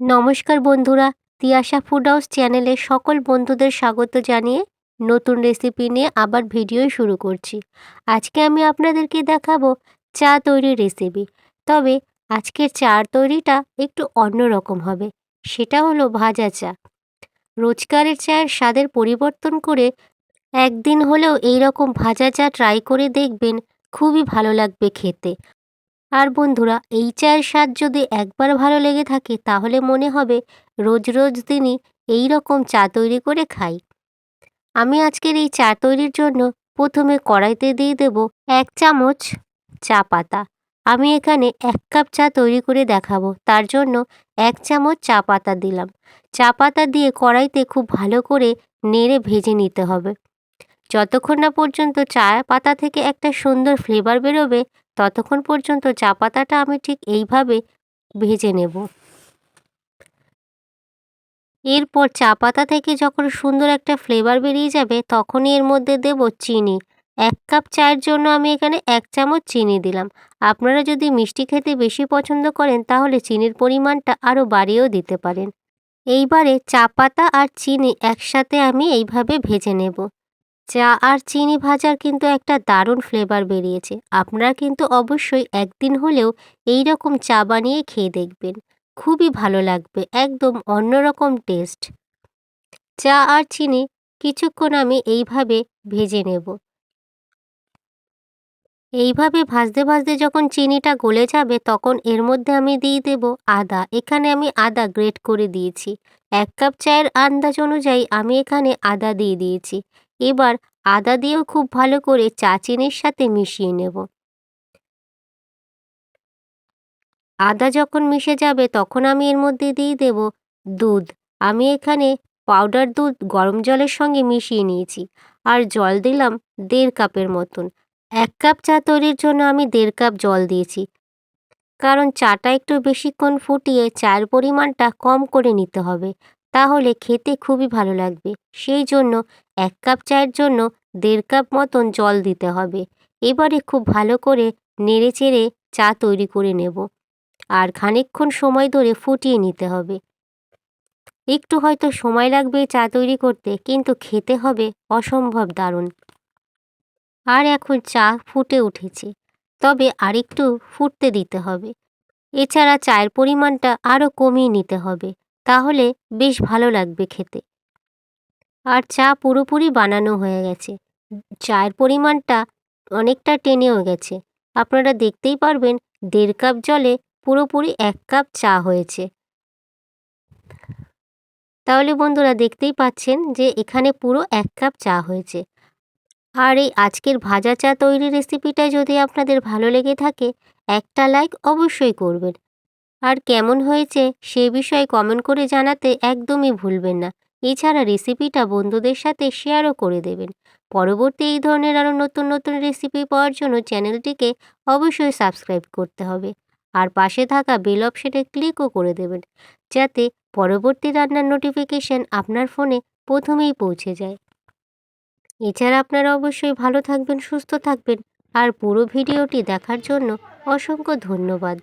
নমস্কার বন্ধুরা, Tiyasha food house চ্যানেলে সকল বন্ধুদের স্বাগত জানিয়ে নতুন রেসিপি নিয়ে আবার ভিডিও শুরু করছি। আজকে আমি আপনাদেরকে দেখাবো চা তৈরির রেসিপি তবে আজকের চা তৈরিটা একটু অন্য রকম হবে, সেটা হলো ভাজা চা। রোজকারের চায়ের স্বাদের পরিবর্তন করে একদিন হলেও এই রকম ভাজা চা ট্রাই করে দেখবেন খুবই ভালো লাগবে খেতে। আর বন্ধুরা, এই চায়ের স্বাদ যদি একবার ভালো লেগে থাকে, তাহলে মনে হবে রোজ রোজ দিনই এই রকম চা তৈরি করে খাই। আমি আজকের এই চা তৈরির জন্য প্রথমে কড়াইতে দিয়ে দেব এক চামচ চা পাতা। আমি এখানে এক কাপ চা তৈরি করে দেখাবো। তার জন্য এক চামচ চা পাতা দিলাম। চা পাতা দিয়ে কড়াইতে খুব ভালো করে নেড়ে ভেজে নিতে হবে। যতক্ষণ না পর্যন্ত চা পাতা থেকে একটা সুন্দর ফ্লেভার বেরোবে ততক্ষণ পর্যন্ত চা পাতাটা আমি ঠিক এইভাবে ভেজে নেব। এরপর চা পাতা থেকে যখন সুন্দর একটা ফ্লেভার বেরিয়ে যাবে, তখনই এর মধ্যে দেব চিনি। এক কাপ চায়ের জন্য আমি এখানে এক চামচ চিনি দিলাম। আপনারা যদি মিষ্টি খেতে বেশি পছন্দ করেন, তাহলে চিনির পরিমাণটা আরও বাড়িয়েও দিতে পারেন। এইবারে চা পাতা আর চিনি একসাথে আমি এইভাবে ভেজে নেব। চা আর চিনি ভাজার কিন্তু একটা দারুণ ফ্লেভার বেরিয়েছে। আপনারা কিন্তু অবশ্যই একদিন হলেও এই রকম চা বানিয়ে খেয়ে দেখবেন। খুবই ভালো লাগবে, একদম অন্যরকম টেস্ট চা আর চিনি কিছুক্ষণ আমি এইভাবে ভেজে নেব। এইভাবে ভাজতে ভাজতে যখন চিনিটা গলে যাবে তখন এর মধ্যে আমি দিয়ে দেব আদা। এখানে আমি আদা গ্রেট করে দিয়েছি। এক কাপ চায়ের আন্দাজ অনুযায়ী আমি এখানে আদা দিয়ে দিয়েছি। এবার আদা দিয়েও খুব ভালো করে চা চিনির সাথে মিশিয়ে নেব। আদা যখন মিশে যাবে তখন আমি এর মধ্যে দিয়ে দেব দুধ। আমি এখানে পাউডার দুধ গরম জলের সঙ্গে মিশিয়ে নিয়েছি আর জল দিলাম দেড় কাপের মতন। এক কাপ চা তৈরির জন্য আমি দেড় কাপ জল দিয়েছি। কারণ চাটা একটু বেশিক্ষণ ফুটিয়ে চায়ের পরিমাণটা কম করে নিতে হবে। তাহলে খেতে খুবই ভালো লাগবে। সেই জন্য এক কাপ চায়ের জন্য দেড় কাপ মতন জল দিতে হবে। এবারে খুব ভালো করে নেড়ে চেড়ে চা তৈরি করে নেব। আর খানিকক্ষণ সময় ধরে ফুটিয়ে নিতে হবে। একটু হয়তো সময় লাগবে চা তৈরি করতে, কিন্তু খেতে হবে অসম্ভব দারুণ। আর এখন চা ফুটে উঠেছে। তবে আরেকটু ফুটতে দিতে হবে। এছাড়া চায়ের পরিমাণটা আরও কমিয়ে নিতে হবে। তাহলে বেশ ভালো লাগবে খেতে। আর চা পুরোপুরি বানানো হয়ে গেছে। চায়ের পরিমাণটা অনেকটা টেনেও গেছে। আপনারা দেখতেই পারবেন দেড় কাপ জলে পুরোপুরি এক কাপ চা হয়েছে। তাহলে বন্ধুরা দেখতেই পাচ্ছেন যে এখানে পুরো এক কাপ চা হয়েছে। আর এই আজকের ভাজা চা তৈরি রেসিপিটা যদি আপনাদের ভালো লেগে থাকে, একটা লাইক অবশ্যই করবেন। আর কেমন হয়েছে সে বিষয়ে কমেন্ট করে জানাতে একদমই ভুলবেন না। এছাড়া রেসিপিটা বন্ধুদের সাথে শেয়ারও করে দেবেন। পরবর্তী এই ধরনের আরও নতুন নতুন রেসিপি পাওয়ার জন্য চ্যানেলটিকে অবশ্যই সাবস্ক্রাইব করতে হবে। আর পাশে থাকা বেল অপশনে ক্লিকও করে দেবেন, যাতে পরবর্তী রান্নার নোটিফিকেশান আপনার ফোনে প্রথমেই পৌঁছে যায়। এছাড়া আপনারা অবশ্যই ভালো থাকবেন, সুস্থ থাকবেন। আর পুরো ভিডিওটি দেখার জন্য অসংখ্য ধন্যবাদ।